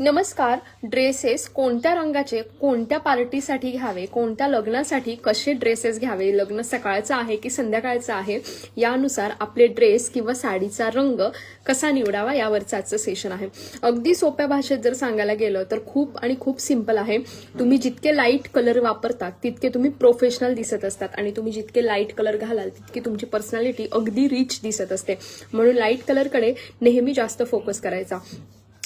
नमस्कार. ड्रेसेस कोणत्या रंगाचे कोणत्या पार्टीसाठी घ्यावे कोणत्या लग्नासाठी कसे ड्रेसेस घ्यावे लग्न सकाळचं आहे की संध्याकाळचं आहे यानुसार आपले ड्रेस किंवा साडीचा रंग कसा निवडावा यावरचं आजचं सेशन आहे. अगदी सोप्या भाषेत जर सांगायला गेलं तर खूप आणि खूप सिंपल आहे. तुम्ही जितके लाइट कलर वापरतात तितके तुम्ही प्रोफेशनल दिसत असतात आणि तुम्ही जितके लाइट कलर घालाल तितकी तुमची पर्सनॅलिटी अगदी रिच दिसत असते. म्हणून लाइट कलरकडे नेहमी जास्त फोकस करायचा.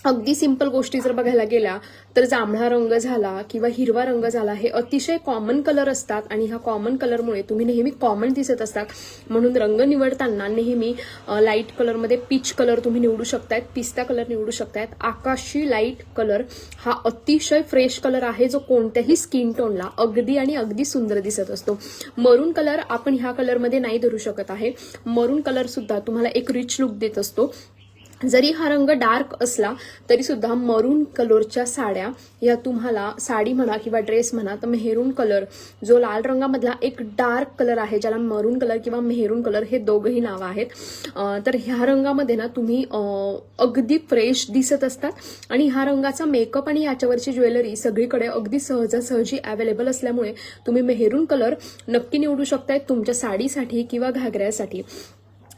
अगदी सिंपल गोष्टी जर बघायला गेल्या तर जांभळा रंग झाला किंवा हिरवा रंग झाला हे अतिशय कॉमन कलर असतात आणि ह्या कॉमन कलरमुळे तुम्ही नेहमी कॉमन दिसत असतात. म्हणून रंग निवडताना नेहमी लाइट कलरमध्ये पीच कलर तुम्ही निवडू शकतायत पिस्ता कलर निवडू शकतायत. आकाशी लाइट कलर हा अतिशय फ्रेश कलर आहे जो कोणत्याही स्किन टोनला अगदी आणि अगदी सुंदर दिसत असतो. मरून कलर आपण ह्या कलरमध्ये नाही धरू शकत आहे. मरून कलरसुद्धा तुम्हाला एक रिच लुक देत असतो. जरी हा रंग डार्क असला तरी सुद्धा मरून कलरच्या साड्या या तुम्हाला साडी म्हणा किंवा ड्रेस म्हणा तर मेहरून कलर जो लाल रंगामधला एक डार्क कलर आहे ज्याला मरून कलर किंवा मेहरून कलर हे दोघंही नावं आहेत तर ह्या रंगामध्ये ना तुम्ही अगदी फ्रेश दिसत असतात. आणि ह्या रंगाचा मेकअप आणि याच्यावरची ज्वेलरी सगळीकडे अगदी सहजासहजी अवेलेबल असल्यामुळे तुम्ही मेहरून कलर नक्की निवडू शकताय तुमच्या साडीसाठी किंवा घागऱ्यासाठी.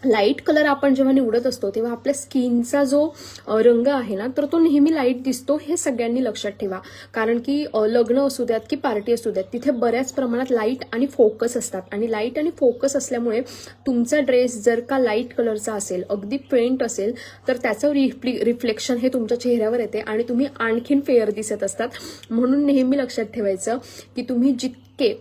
लाइट कलर आपण जेव्हा निवडत असतो तेव्हा आपल्या स्किनचा जो रंग आहे ना तर तो नेहमी लाइट दिसतो हे सगळ्यांनी लक्षात ठेवा. कारण की लग्न असू द्यात की पार्टी असू द्यात तिथे बऱ्याच प्रमाणात लाइट आणि फोकस असतात. आणि लाइट आणि फोकस असल्यामुळे तुमचा ड्रेस जर का लाइट कलरचा असेल अगदी पेंट असेल तर त्याचं रिफ्ली रिफ्लेक्शन हे तुमच्या चेहऱ्यावर येते आणि तुम्ही आणखीन फेअर दिसत असतात. म्हणून नेहमी लक्षात ठेवायचं की तुम्ही जितके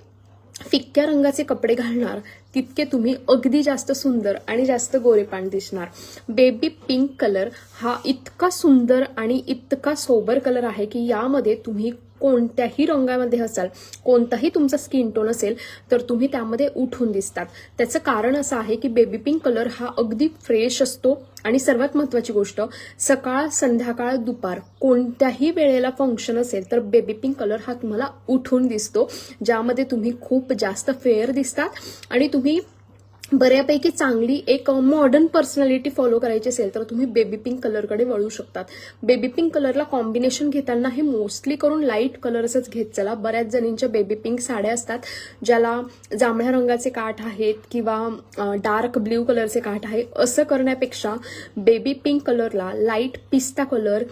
फिक्क्या रंगाचे कपडे घालणार तितके तुम्ही अगदी जास्त सुंदर आणि जास्त गोरेपाण दिसणार. बेबी पिंक कलर हा इतका सुंदर आणि इतका सोबर कलर आहे की यामध्ये तुम्ही कोणत्याही रंगामध्ये असाल कोणताही तुमचा स्किन टोन असेल तर तुम्ही त्यामध्ये उठून दिसतात. त्याचं कारण असं आहे की बेबी पिंक कलर हा अगदी फ्रेश असतो. आणि सर्वात महत्वाची गोष्ट सकाळ संध्याकाळ दुपार कोणत्याही वेळेला फंक्शन असेल तर बेबी पिंक कलर हा तुम्हाला उठून दिसतो ज्यामध्ये तुम्ही खूप जास्त फेअर दिसतात आणि तुम्ही बऱ्यापैकी चांगली एक मॉडर्न पर्सनॅलिटी फॉलो करायची असेल तर तुम्ही बेबी पिंक कलरकडे वळू शकतात. बेबी पिंक कलरला कॉम्बिनेशन घेताना हे मोस्टली करून लाइट कलर्सच घेत चला. बऱ्याच जणींच्या बेबी पिंक साड्या असतात ज्याला जांभळ्या रंगाचे काठ आहेत किंवा डार्क ब्ल्यू कलरचे काठ आहे असं करण्यापेक्षा बेबी पिंक कलरला लाइट पिस्ता कलर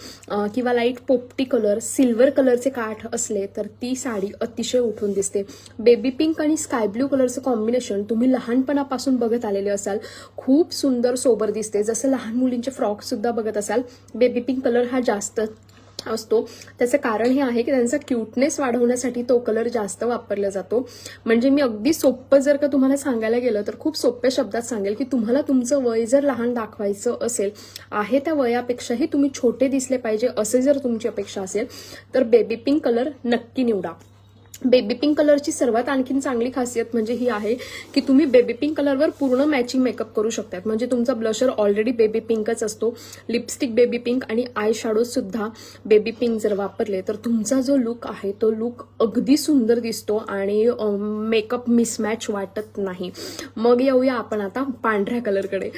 किंवा लाइट पोपटी कलर सिल्वर कलरचे काठ असले तर ती साडी अतिशय उठून दिसते. बेबी पिंक आणि स्काय ब्ल्यू कलरचं कॉम्बिनेशन तुम्ही लहानपणापासून बघत आलेले असाल खूप सुंदर सोबर दिसते. जसं लहान मुलींचे फ्रॉक सुद्धा बघत असाल बेबी पिंक कलर हा जास्त असतो. त्याचं कारण हे आहे की त्यांचा क्यूटनेस वाढवण्यासाठी तो कलर जास्त वापरला जातो. म्हणजे मी अगदी सोपं जर का तुम्हाला सांगायला गेलं तर खूप सोप्या शब्दात सांगेल की तुम्हाला तुमचं वय जर लहान दाखवायचं असेल आहे त्या वयापेक्षाही तुम्ही छोटे दिसले पाहिजे असे जर तुमची अपेक्षा असेल तर बेबी पिंक कलर नक्की निवडा. बेबी पिंक कलरची सर्वात आणखीन चांगली खासियत म्हणजे ही आहे की तुम्ही बेबी पिंक कलरवर पूर्ण मॅचिंग मेकअप करू शकतात. म्हणजे तुमचा ब्लशर ऑलरेडी बेबी पिंकच असतो. लिपस्टिक बेबी पिंक आणि आय सुद्धा बेबी पिंक जर वापरले तर तुमचा जो लुक आहे तो लुक अगदी सुंदर दिसतो आणि मेकअप मिसमॅच वाटत नाही. मग येऊया आपण आता पांढऱ्या कलरकडे.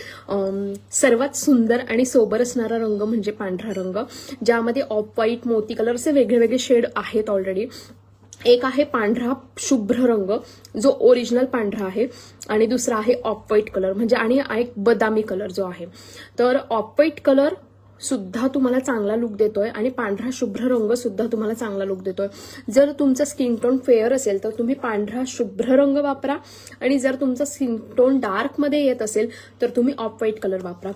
सर्वात सुंदर आणि सोबर असणारा रंग म्हणजे पांढरा रंग ज्यामध्ये ऑफ व्हाईट मोती कलरचे वेगळे वेगळे शेड आहेत ऑलरेडी एक आहे पांढरा शुभ्र रंग जो ओरिजिनल पांढरा आहे आणि दुसरा आहे ऑफ व्हाईट कलर म्हणजे आणि एक बदामी कलर जो आहे. तर ऑफ व्हाईट कलर सुद्धा तुम्हाला चांगला लुक देतोय आणि पांढरा शुभ्र रंग सुद्धा तुम्हाला चांगला लुक देतोय. जर तुमचा स्किन टोन फेअर असेल तर तुम्ही पांढरा शुभ्र रंग वापरा आणि जर तुमचा स्किन टोन डार्कमध्ये येत असेल तर तुम्ही ऑफ व्हाईट कलर वापरा.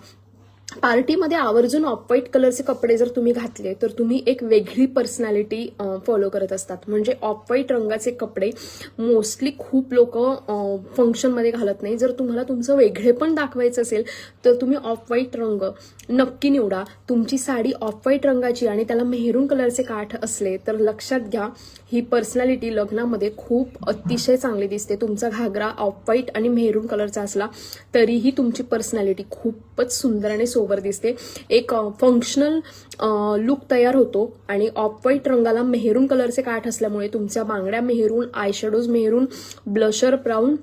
पार्टीमध्ये आवर्जून ऑफ व्हाईट कलरचे कपडे जर तुम्ही घातले तर तुम्ही एक वेगळी पर्सनॅलिटी फॉलो करत असतात. म्हणजे ऑफ व्हाईट रंगाचे कपडे मोस्टली खूप लोक फंक्शनमध्ये घालत नाही. जर तुम्हाला तुमचं वेगळे पण दाखवायचं असेल तर तुम्ही ऑफ व्हाईट रंग नक्की निवडा. तुमची साडी ऑफ व्हाईट रंगाची आणि त्याला मेहरून कलरचे काठ असले तर लक्षात घ्या ही पर्सनॅलिटी लग्नामध्ये खूप अतिशय चांगली दिसते. तुमचा घागरा ऑफ व्हाईट आणि मेहरून कलरचा असला तरीही तुमची पर्सनॅलिटी खूपच सुंदर आणि सोबर दिसते. एक फंक्शनल लुक तयार होतो आणि ऑफ व्हाईट रंगाला मेहरून कलरचे काठ असल्यामुळे तुमच्या बांगड्या maroon eyeshadows maroon blusher brown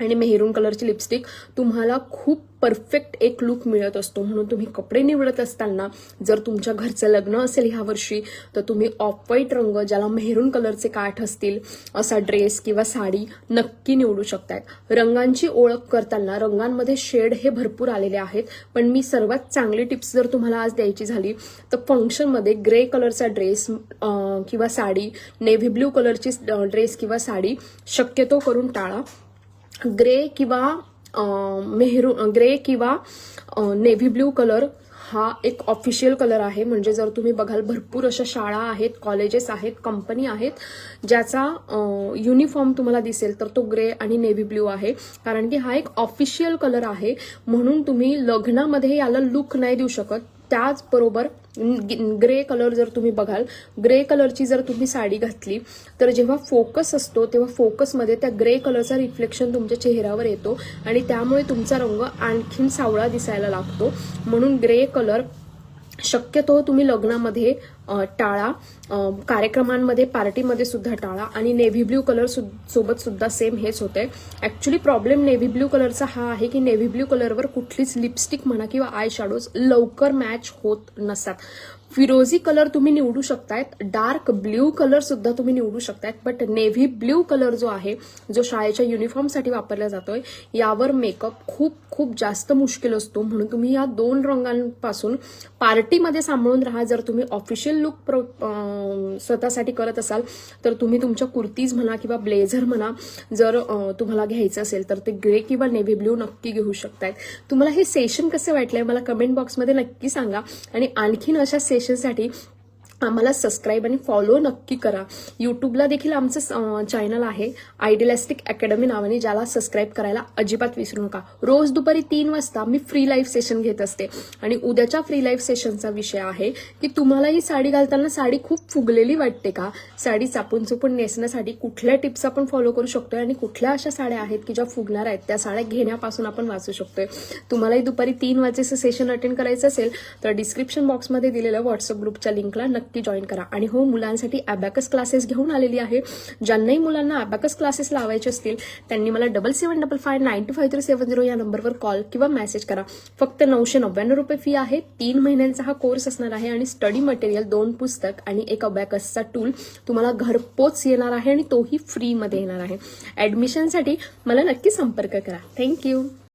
आणि मेहरून कलरची लिपस्टिक तुम्हाला खूप परफेक्ट एक लुक मिळत असतो. म्हणून तुम्ही कपडे निवडत असताना जर तुमच्या घरचं लग्न असेल ह्या वर्षी तर तुम्ही ऑफ व्हाईट रंग ज्याला मेहरून कलरचे काठ असतील असा ड्रेस किंवा साडी नक्की निवडू शकतात रंगांची ओळख करताना रंगांमध्ये शेड हे भरपूर आलेले आहेत. पण मी सर्वात चांगली टिप्स जर तुम्हाला आज द्यायची झाली तर फंक्शनमध्ये ग्रे कलरचा ड्रेस किंवा साडी नेव्ही ब्ल्यू कलरची ड्रेस किंवा साडी शक्यतो करून टाळा. ग्रे किंवा मेहरू ग्रे किंवा नेव्ही ब्ल्यू कलर हा एक ऑफिशियल कलर आहे. म्हणजे जर तुम्ही बघाल भरपूर अशा शाळा आहेत कॉलेजेस आहेत कंपनी आहेत ज्याचा युनिफॉर्म तुम्हाला दिसेल तर तो ग्रे आणि नेव्ही ब्ल्यू आहे. कारण की हा एक ऑफिशियल कलर आहे. म्हणून तुम्ही लग्नामध्ये याला लुक नाही देऊ शकत. त्याचबरोबर ग्रे कलर जर तुम्ही बघाल ग्रे कलरची जर तुम्ही साडी घातली तर जेव्हा फोकस असतो तेव्हा फोकसमध्ये त्या ग्रे कलरचा रिफ्लेक्शन तुमच्या चेहऱ्यावर येतो आणि त्यामुळे तुमचा रंग आणखीन सावळा दिसायला लागतो. म्हणून ग्रे कलर शक्यतो तुम्ही लग्नामध्ये टाळा. कार्यक्रमांमध्ये पार्टीमध्ये सुद्धा टाळा. आणि नेव्ही ब्ल्यू कलर सोबत सुद्धा सेम हेच होते ऍक्च्युली प्रॉब्लेम नेव्ही ब्ल्यू कलरचा हा आहे की नेव्ही ब्ल्यू कलरवर कुठलीच लिपस्टिक म्हणा किंवा आय शॅडोज लवकर मॅच होत नसतात. फिरोजी कलर तुम्ही निवडू शकतायत. डार्क ब्ल्यू कलर सुद्धा तुम्ही निवडू शकतायत. बट नेव्ही ब्ल्यू कलर जो आहे जो शाळेच्या युनिफॉर्मसाठी वापरला जातोय यावर मेकअप खूप खूप जास्त मुश्किल असतो. म्हणून तुम्ही या दोन रंगांपासून पार्टीमध्ये सांभाळून राहा. जर तुम्ही ऑफिशियल लुक स्वतःसाठी करत असाल तर तुम्ही तुमच्या कुर्तीज म्हणा किंवा ब्लेझर म्हणा जर तुम्हाला घ्यायचं असेल तर ते ग्रे किंवा नेव्ही ब्ल्यू नक्की घेऊ शकतायत. तुम्हाला हे सेशन कसे वाटलंय? मला कमेंट बॉक्समध्ये नक्की सांगा. आणि आणखीन अशा सेशनसाठी आम्हाला सबस्क्राईब आणि फॉलो नक्की करा. युट्यूबला देखील आमचं चॅनल आहे आयडियलिस्टिक अकॅडमी नावाने ज्याला सबस्क्राईब करायला अजिबात विसरू नका. रोज दुपारी तीन वाजता मी फ्री लाईव्ह सेशन घेत असते. आणि उद्याच्या फ्री लाईव्ह सेशनचा विषय आहे की तुम्हाला ही साडी घालताना साडी खूप फुगलेली वाटते का? साडी चापून चुपून नेसण्यासाठी कुठल्या टिप्स आपण फॉलो करू शकतोय? आणि कुठल्या अशा साड्या आहेत की ज्या फुगणार आहेत? त्या साड्या घेण्यापासून आपण वाचू शकतोय. तुम्हालाही दुपारी तीन वाजेचं सेशन अटेंड करायचं असेल तर डिस्क्रिप्शन बॉक्समध्ये दिलेल्या व्हॉट्सअप ग्रुपच्या लिंकला नक्की जॉईन करा. आणि हो मुलांसाठी अबॅकस क्लासेस घेऊन आलेली आहे. ज्यांनाही मुलांना अबॅकस क्लासेस लावायचे असतील त्यांनी मला double seven double five nine two five three seven zero या नंबरवर कॉल किंवा मेसेज करा. फक्त नऊशे नव्याण्णव रुपये फी आहे. तीन महिन्यांचा हा कोर्स असणार आहे आणि स्टडी मटेरियल दोन पुस्तक आणि एक अबॅकसचा टूल तुम्हाला घरपोच येणार आहे आणि तोही फ्रीमध्ये येणार आहे. ऍडमिशनसाठी मला नक्की संपर्क करा. थँक्यू